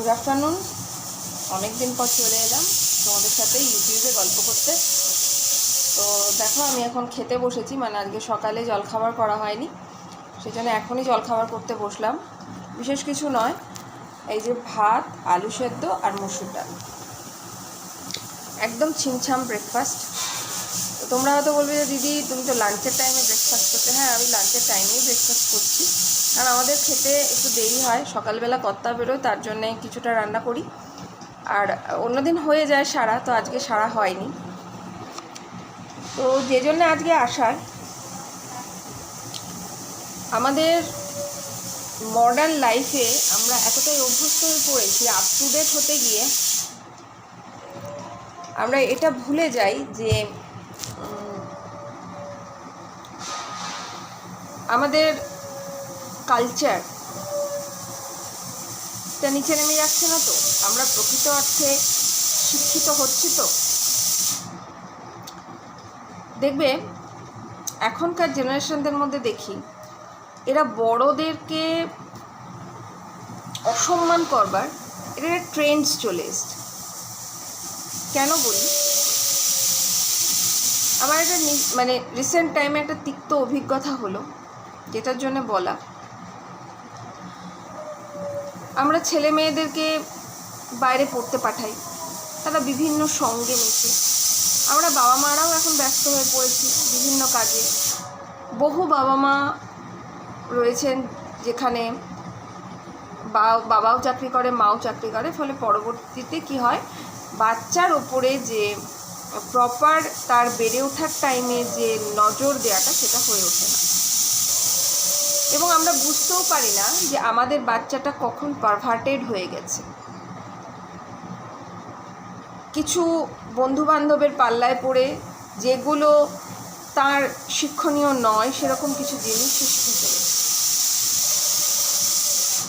Good afternoon. অনেক দিন পর চলে এলাম তোমাদের সাথে ইউটিউবে গল্প করতে। তো দেখো, আমি এখন খেতে বসেছি মানে আজকে সকালে জলখাবার করা হয়নি সেই জন্য এখনই জলখাবার করতে বসলাম। বিশেষ কিছু নয়, এই যে ভাত, আলু সেদ্ধ আর মসুর ডাল। একদম ছিমছাম ব্রেকফাস্ট তো তোমরা হয়তো বলবে যে, দিদি, তুমি তো লাঞ্চের টাইমে ব্রেকফাস্ট করতে। হ্যাঁ আমি লাঞ্চের টাইমেই ব্রেকফাস্ট করছি। কারণ আমাদের খেতে একটু দেরি হয়, সকালবেলা কর্তা বেরোয়, তার জন্যে কিছুটা রান্না করি। আর অন্যদিন হয়ে যায় সারা, তো আজকে সারা হয়নি। তো যে জন্য আজকে আসার, আমাদের মডার্ন লাইফে আমরা এতটাই অভ্যস্ত হয়ে পড়েছি আপ টু ডেট হতে গিয়ে। আমরা এটা ভুলে যাই যে আমাদের কালচার। তা নিচে নেমে যাচ্ছে না তো? আমরা প্রকৃত অর্থে শিক্ষিত হচ্ছি তো? দেখবে, এখনকার জেনারেশনদের মধ্যে দেখি, এরা বড়দেরকে অসম্মান করবার এটা ট্রেন্ডস চলে এসছে। কেন বলি? আমার একটা মানে রিসেন্ট টাইমে একটা তিক্ত অভিজ্ঞতা হলো, যেটার জন্য বলা। আমরা ছেলে মেয়েদেরকে বাইরে পড়তে পাঠাই। তারা বিভিন্ন সঙ্গে মেশে। আমরা বাবা মারাও এখন ব্যস্ত হয়ে পড়েছি বিভিন্ন কাজে। বহু বাবা মা রয়েছেন যেখানে বা, বাবাও চাকরি করে, মাও চাকরি করে, ফলে পরবর্তীতে কি হয়, বাচ্চার ওপরে যে প্রপার তার বেড়ে ওঠার টাইমে যে নজর দেওয়াটা সেটা হয়ে ওঠে না। এবং আমরা বুঝতেও পারি না যে আমাদের বাচ্চাটা কখন পারভার্টেড হয়ে গেছে। কিছু বন্ধু বান্ধবের পাল্লায় পড়ে যেগুলো তার শিক্ষণীয় নয়, সেরকম কিছু জিনিস সে শিখে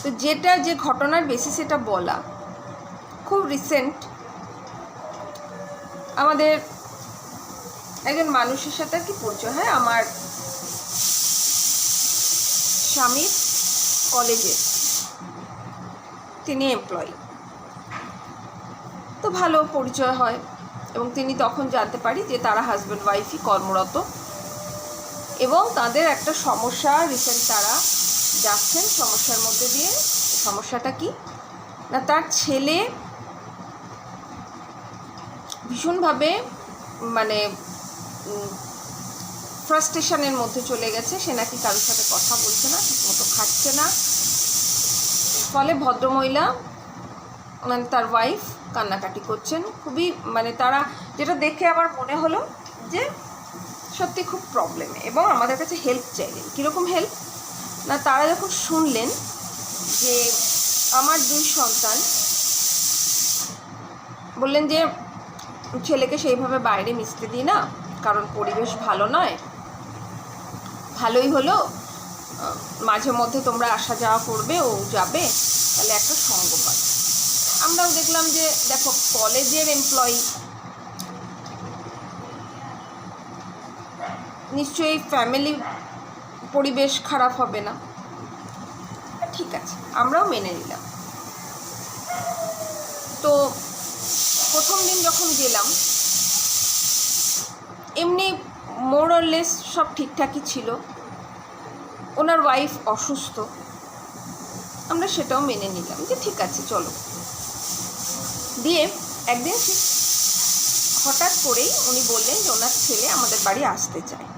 তো যেটা যে ঘটনার বেশি সেটা বলা। খুব রিসেন্ট আমাদের একজন মানুষের সাথে আর কি পরিচয়। হয়, আমার স্বামীর কলেজে। তিনি এমপ্লয়ি তো ভালো পরিচয় হয় এবং তিনি তখন জানতে পারি যে তারা হাজব্যান্ড ওয়াইফই কর্মরত এবং তাদের একটা সমস্যা রিসেন্ট তারা যাচ্ছেন। সমস্যার মধ্যে দিয়ে সমস্যাটা কি? না, তার ছেলে ভীষণভাবে মানে ফ্রাস্ট্রেশনের মধ্যে চলে গেছে। সে নাকি কারোর সাথে কথা বলছে না, ঠিকমতো খাচ্ছে না। ফলে ভদ্রমহিলা মানে তার ওয়াইফ কান্নাকাটি করছেন। খুবই মানে তারা যেটা দেখে আমার মনে হলো যে সত্যি খুব প্রবলেমে এবং আমাদের কাছে হেল্প চাইলেন। কীরকম হেল্প না, তারা যখন শুনলেন যে আমার দুই সন্তান বললেন যে, ছেলেকে সেইভাবে বাইরে মিশতে দিই না, কারণ পরিবেশ ভালো নয়। ভালোই হলো। মাঝে মধ্যে তোমরা আসা যাওয়া করবে, ও যাবে, তাহলে একটা সঙ্গ পাবে। আমরাও দেখলাম যে, দেখো, কলেজের এমপ্লয়ি নিশ্চয়ই ফ্যামিলি পরিবেশ খারাপ হবে না। ঠিক আছে, আমরাও মেনে নিলাম। তো প্রথম দিন যখন গেলাম, এমনি মোরলেস সব ঠিকঠাকই ছিল। ওনার ওয়াইফ অসুস্থ, আমরা সেটাও মেনে নিলাম যে ঠিক আছে, চলো। দিয়ে একদিন হঠাৎ করেই উনি বললেন যে ওনার ছেলে আমাদের বাড়ি আসতে চায়।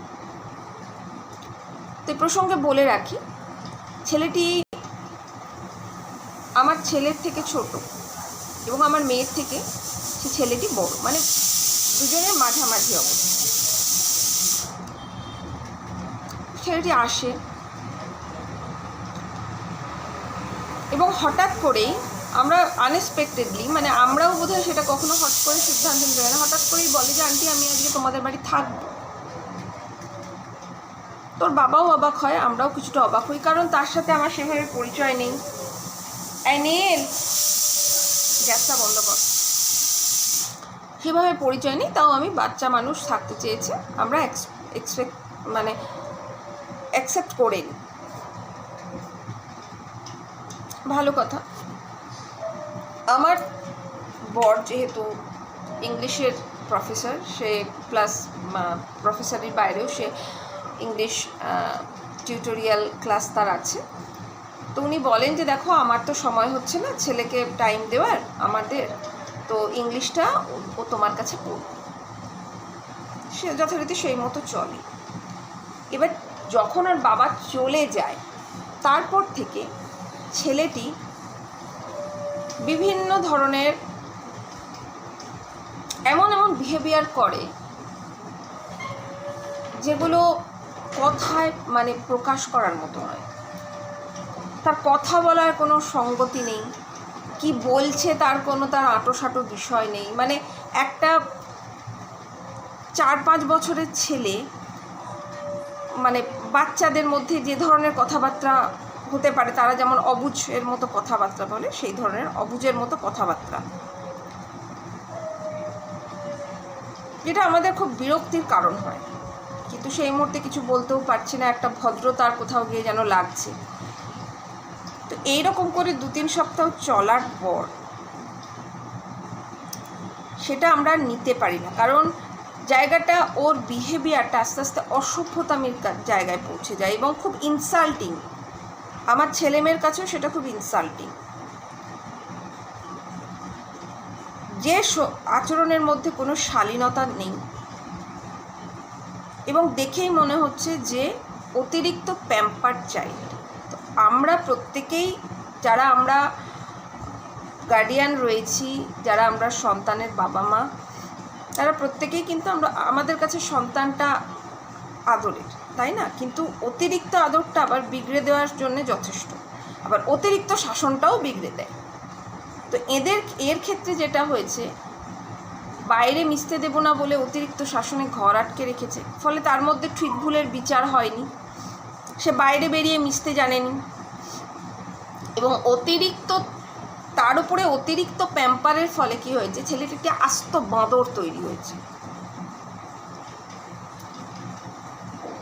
তো প্রসঙ্গে বলে রাখি, ছেলেটি আমার ছেলের থেকে ছোট এবং আমার মেয়ের থেকে সে ছেলেটি বড় মানে দুজনের মাঝামাঝি অবস্থা। ছেলেটি আসে এবং হঠাৎ করেই আমরা আনএক্সপেক্টেডলি মানে আমরাও বোধহয় সেটা কখনো হট করে সিদ্ধান্ত নিতে পারি না। হঠাৎ করেই বলে যে, আন্টি, আমি আজকে তোমাদের বাড়ি থাকব। তোর বাবাও অবাক হয়, আমরাও কিছুটা অবাক হই, কারণ তার সাথে আমার সেভাবে পরিচয় নেই। এই গ্যাসটা বন্ধ কর। সেভাবে পরিচয় নেই, তাও আমি বাচ্চা মানুষ থাকতে চেয়েছে, আমরা এক্সপেক্ট মানে অ্যাকসেপ্ট করে নিই ভালো কথা। আমার বর যেহেতু ইংলিশের প্রফেসর, সে প্লাস প্রফেসরের বাইরেও সে ইংলিশ টিউটোরিয়াল ক্লাস তার আছে। তো উনি বলেন যে, দেখো, আমার তো সময় হচ্ছে না, ছেলেকে টাইম দেওয়ার, আমাদের। তো ইংলিশটা ও- তোমার কাছে পড়বে সে যথারীতি সেই মতো চলে। এবার যখন আর বাবা চলে যায়, তারপর থেকে ছেলেটি বিভিন্ন ধরনের এমন এমন বিহেভিয়ার করে যেগুলো কথায় মানে প্রকাশ করার মতো নয়। তার কথা বলার কোনো সঙ্গতি নেই, কি বলছে তার কোনো তার আঁটোসাঁটো বিষয় নেই। মানে একটা চার পাঁচ বছরের ছেলে মানে বাচ্চাদের মধ্যে যে ধরনের কথাবার্তা হতে পারে, তারা যেমন অবুঝের মতো কথাবার্তা বলে, সেই ধরনের অবুঝের মতো কথাবার্তা। যেটা আমাদের খুব বিরক্তির কারণ হয়। কিন্তু সেই মুহূর্তে কিছু বলতেও পারছি না, একটা ভদ্রতার কোথাও গিয়ে যেন লাগছে। তো এইরকম করে দু তিন সপ্তাহ চলার পর সেটা আমরা নিতে পারি না। কারণ জায়গাটা, ওর বিহেভিয়ারটা আস্তে আস্তে অসভ্যতামির জায়গায় পৌঁছে যায় এবং খুব ইনসাল্টিং আমার ছেলেমেয়ের কাছেও সেটা খুব ইনসাল্টিং যে আচরণের মধ্যে কোনো শালীনতা নেই এবং দেখেই মনে হচ্ছে যে অতিরিক্ত প্যাম্পার চাইল্ড তো আমরা প্রত্যেকেই, যারা আমরা গার্ডিয়ান রয়েছি, যারা আমরা সন্তানের বাবা মা তারা প্রত্যেকেই কিন্তু আমরা, আমাদের কাছে সন্তানটা আদরের। তাই না? কিন্তু অতিরিক্ত আদরটা আবার বিগড়ে দেওয়ার জন্য যথেষ্ট। আবার অতিরিক্ত শাসনটাও বিগড়ে দেয়। তো এদের, এর ক্ষেত্রে যেটা হয়েছে, বাইরে মিশতে দেবো না বলে অতিরিক্ত শাসনে ঘর আটকে রেখেছে। ফলে তার মধ্যে ঠিক ভুলের বিচার হয়নি। সে বাইরে বেরিয়ে মিশতে জানেনি। এবং অতিরিক্ত, তার উপরে অতিরিক্ত প্যাম্পারের ফলে কি হয়েছে? ছেলেটি একটি আস্ত বাঁদর তৈরি হয়েছে।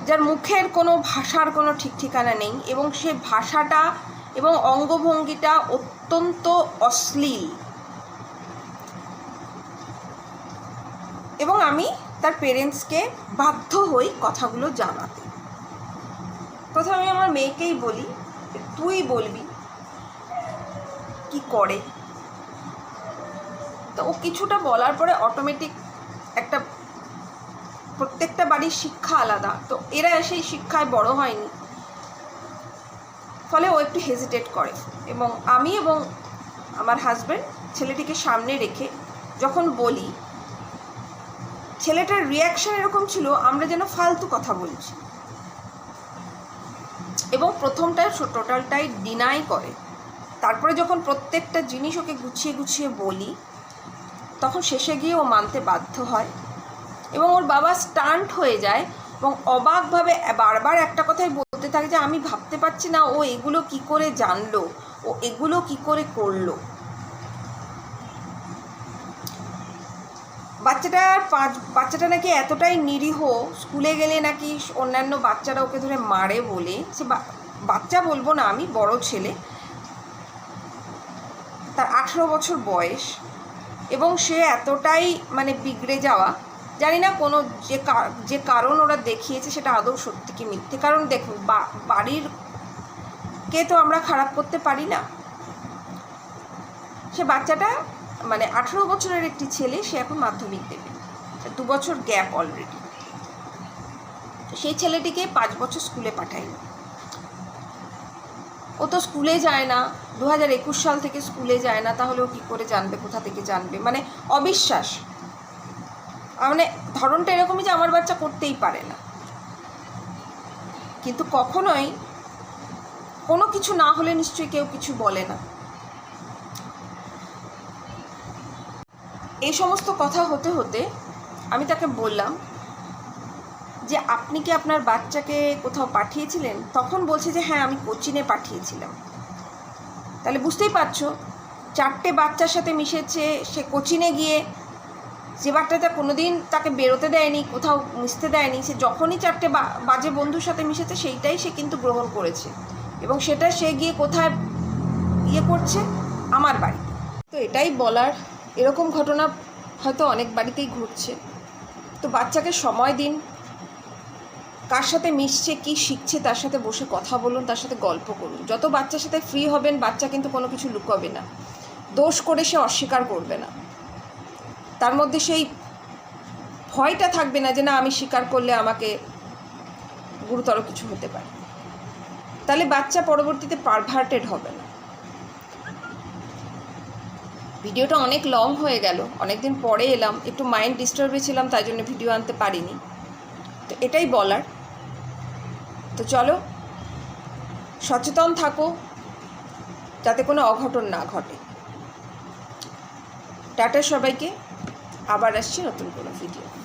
যার মুখের কোনো ভাষার কোনো ঠিক ঠিকানা নেই এবং সে ভাষাটা এবং অঙ্গভঙ্গিটা অত্যন্ত অশ্লীল। এবং আমি তার পেরেন্টসকে বাধ্য হই কথাগুলো জানাতে। প্রথমে আমি আমার মেয়েকেই বলি, তুই বলবি কি করে? তো ও কিছুটা বলার পরে অটোমেটিক একটা প্রত্যেকটা বাড়ির শিক্ষা আলাদা। তো এরা সেই শিক্ষায় বড় হয়নি। ফলে ও একটু হেজিটেট করে। এবং আমি এবং আমার হাজব্যান্ড ছেলেটিকে সামনে রেখে যখন বলি, ছেলেটার রিয়াকশন এরকম ছিল, আমরা যেন ফালতু কথা বলছি। এবং প্রথমটা টোটালটাই ডিনাই করে। তারপরে যখন প্রত্যেকটা জিনিস ওকে গুছিয়ে গুছিয়ে বলি, তখন শেষে গিয়ে ও মানতে বাধ্য হয়। এবং ওর বাবা স্টান্ট হয়ে যায় এবং অবাকভাবে বারবার একটা কথাই বলতে থাকে যে, আমি ভাবতে পারছি না, ও এগুলো কি করে জানলো? ও এগুলো কি করে করল? বাচ্চাটার পাঁচ, বাচ্চাটা নাকি এতটাই নিরীহ, স্কুলে গেলে নাকি অন্যান্য বাচ্চারা ওকে ধরে মারে বলে। সে বাচ্চা বলব না আমি, বড় ছেলে। তার আঠেরো বছর বয়স এবং সে এতটাই মানে বিগড়ে যাওয়া জানি না কোনো যে যে কারণ ওরা দেখিয়েছে সেটা আদৌ সত্যি কি মিথ্যে। কারণ দেখুন বাড়ির কে তো আমরা খারাপ করতে পারি না। সে বাচ্চাটা মানে আঠেরো বছরের একটি ছেলে, সে এখন মাধ্যমিক দেবে। দু বছর গ্যাপ অলরেডি সেই ছেলেটিকে পাঁচ বছর স্কুলে পাঠায়নি ও তো স্কুলে যায় না। দু হাজার একুশ সাল থেকে স্কুলে যায় না। তাহলে ও কী করে জানবে? কোথা থেকে জানবে? মানে অবিশ্বাস। মানে ধরনটা এরকমই যে আমার বাচ্চা করতেই পারে না। কিন্তু কখনোই কোনো কিছু না হলে নিশ্চয়ই কেউ কিছু বলে না। এই সমস্ত কথা হতে হতে আমি তাকে বললাম যে, আপনি কি আপনার বাচ্চাকে কোথাও পাঠিয়েছিলেন? তখন বলছে যে হ্যাঁ আমি কোচিনে পাঠিয়েছিলাম। তাহলে বুঝতেই পারছ, চারটে বাচ্চার সাথে মিশেছে, সে কোচিনে গিয়ে যে বাচ্চাটা কোনো দিন তাকে বেরোতে দেয়নি, কোথাও মিশতে দেয়নি, সে যখনই চারটে বাজে বন্ধুর সাথে মিশেছে, সেইটাই সে কিন্তু গ্রহণ করেছে। এবং সেটা সে গিয়ে কোথায় ইয়ে করছে? আমার বাড়িতে। তো এটাই বলার, এরকম ঘটনা হয়তো অনেক বাড়িতেই ঘটছে। তো বাচ্চাকে সময় দিন। কার সাথে মিশছে, কি শিখছে, তার সাথে বসে কথা বলুন, তার সাথে গল্প করুন। যত বাচ্চার সাথে ফ্রি হবেন, বাচ্চা কিন্তু কোনো কিছু লুকাবে না। দোষ করে সে অস্বীকার করবে না। তার মধ্যে সেই ভয়টা থাকবে না যে না, আমি স্বীকার করলে আমাকে গুরুতর কিছু হতে পারে। তাহলে বাচ্চা পরবর্তীতে পারভার্টেড হবে না। ভিডিওটা অনেক লং হয়ে গেল। অনেক দিন পরে এলাম, একটু মাইন্ড ডিস্টার্বে ছিলাম, তাই জন্য ভিডিও আনতে পারিনি। তো এটাই বলার। তো চলো, সচেতন থাকো, যাতে কোনো অঘটন না ঘটে। টাটা সবাইকে। আবার আসছি নতুন কোনো ভিডিও